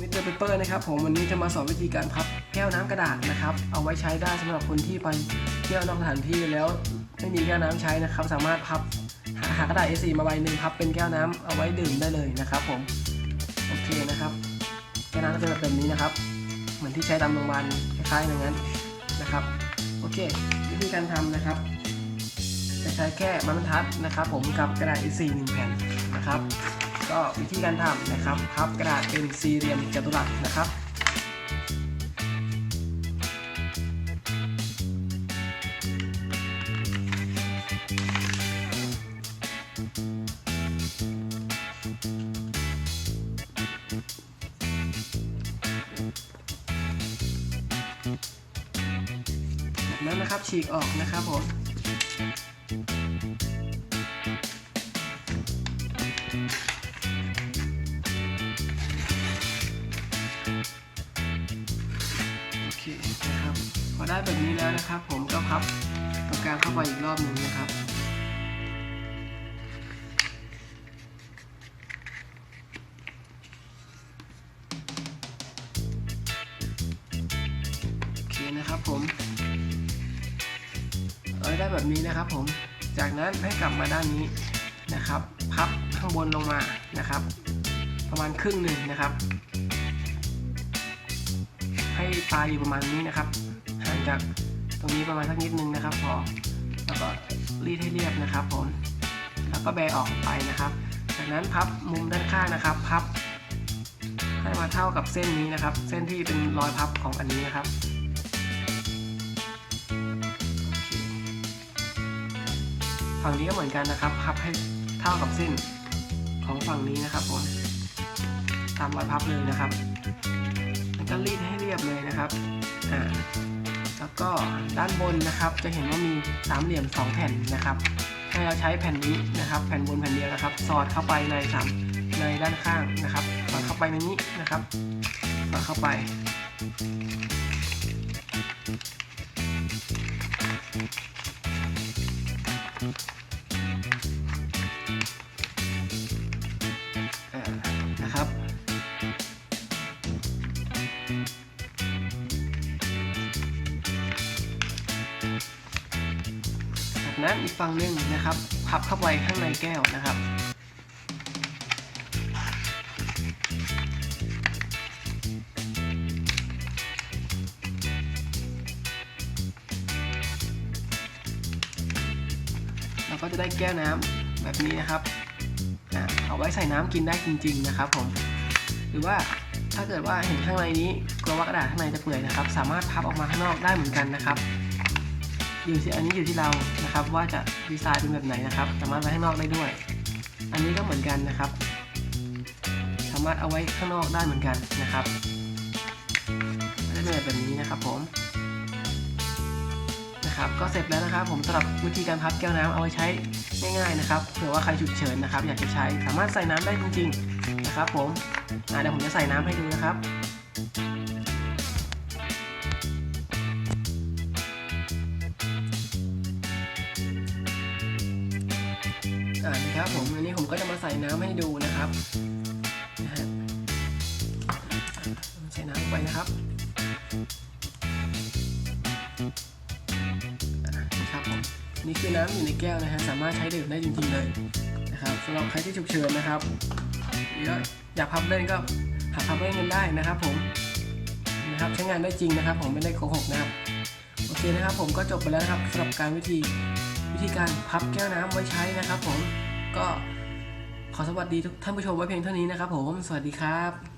มิสเตอร์เปเปอร์นะครับผมวันนี้จะมาสอนวิธีการพับแก้วน้ำกระดาษนะครับ เอาไว้ใช้ได้สำหรับคนที่ไปเที่ยวนอกสถานที่แล้วไม่มีแก้วน้ำใช้นะครับ สามารถพับหาหากระดาษ A4 มาใบหนึ่งพับเป็นแก้วน้ำเอาไว้ดื่มได้เลยนะครับ ผมโอเคนะครับแก้วน้ำจะเป็นแบบนี้นะครับ เหมือนที่ใช้ตามโรงพยาบาลคล้ายๆอย่างนั้นนะครับโอเค วิธีการทำนะครับ จะใช้แค่ไม้บรรทัดนะครับ ผมกับกระดาษ A4 หนึ่งแผ่นนะครับ ก็วิธีการทำนะครับพับกระดาษเป็นสี่เหลี่ยมจัตุรัสนะครับแบบนั้นนะครับฉีกออกนะครับผม พอได้แบบนี้แล้วนะครับ ผมก็พับตรงกลางเข้าไปอีกรอบหนึ่งนะครับ โอเคนะครับผมเอาได้แบบนี้นะครับผม จากนั้นให้กลับมาด้านนี้นะครับ พับข้างบนลงมานะครับ ประมาณครึ่งหนึ่งนะครับ ให้ปลายอยู่ประมาณนี้นะครับ ห่างจากตรงนี้ประมาณสักนิดนึงนะครับพอแล้วก็รีดให้เรียบนะครับผมแล้วก็แบออกไปนะครับ จากนั้นพับมุมด้านข้างนะครับ พับให้มาเท่ากับเส้นนี้นะครับ เส้นที่เป็นรอยพับของอันนี้นะครับฝั่งนี้ก็เหมือนกันนะครับ พับให้เท่ากับเส้นของฝั่งนี้นะครับผมตามรอยพับเลยนะครับ แล้วก็รีดให้เรียบเลยนะครับอ่า แล้วก็ด้านบนนะครับจะเห็นว่ามีสามเหลี่ยมสองแผ่นนะครับ ให้เราใช้แผ่นนี้นะครับ แผ่นบนแผ่นเดียวนะครับ สอดเข้าไปในสามในด้านข้างนะครับ สอดเข้าไปในนี้นะครับ สอดเข้าไป จากนั้นอีกฝั่งหนึ่งนะครับพับเข้าไปข้างในแก้วนะครับ เราก็จะได้แก้วน้ำแบบนี้นะครับเอาไว้ใส่น้ำกินได้จริง ๆ นะครับผมหรือว่าถ้าเกิดว่าเห็นข้างในนี้กลัวว่ากระดาษข้างในจะเปื่อยนะครับ สามารถพับออกมาข้างนอกได้เหมือนกันนะครับ อยู่ที่อันนี้อยู่ที่เรานะครับ ว่าจะดีไซน์เป็นแบบไหนนะครับ สามารถไว้ข้างนอกได้ด้วย อันนี้ก็เหมือนกันนะครับ สามารถเอาไว้ข้างนอกได้เหมือนกันนะครับก็จะเป็นแบบนี้นะครับผมนะครับก็เสร็จแล้วนะครับ ผมสำหรับวิธีการพับแก้วน้ำเอาไว้ใช้ง่ายๆนะครับเผื่อว่าใครฉุกเฉินนะครับ อยากจะใช้สามารถใส่น้ำได้จริงๆนะครับ ผมเดี๋ยวผมจะใส่น้ำให้ดูนะครับ อ่านะครับผมอันนี้ผมก็จะมาใส่น้ำให้ดูนะครับนะฮะใส่น้ำลงไปนะครับอ่านะครับผมนี่คือน้ำอยู่ในแก้วนะฮะสามารถใช้ดื่มได้จริงๆเลยนะครับสำหรับใครที่ฉุกเฉินนะครับอว่าอยากพับเล่นก็หาพับเล่นกันได้นะครับผมนะครับใช้งานได้จริงนะครับ ผมไม่ได้โกหกนะครับโอเคนะครับ ผมก็จบไปแล้วนะครับสำหรับการวิธี วิธีการพับแก้วน้ำไว้ใช้นะครับผมก็ขอสวัสดีทุกท่านผู้ชมไว้เพียงเท่านี้นะครับผม สวัสดีครับ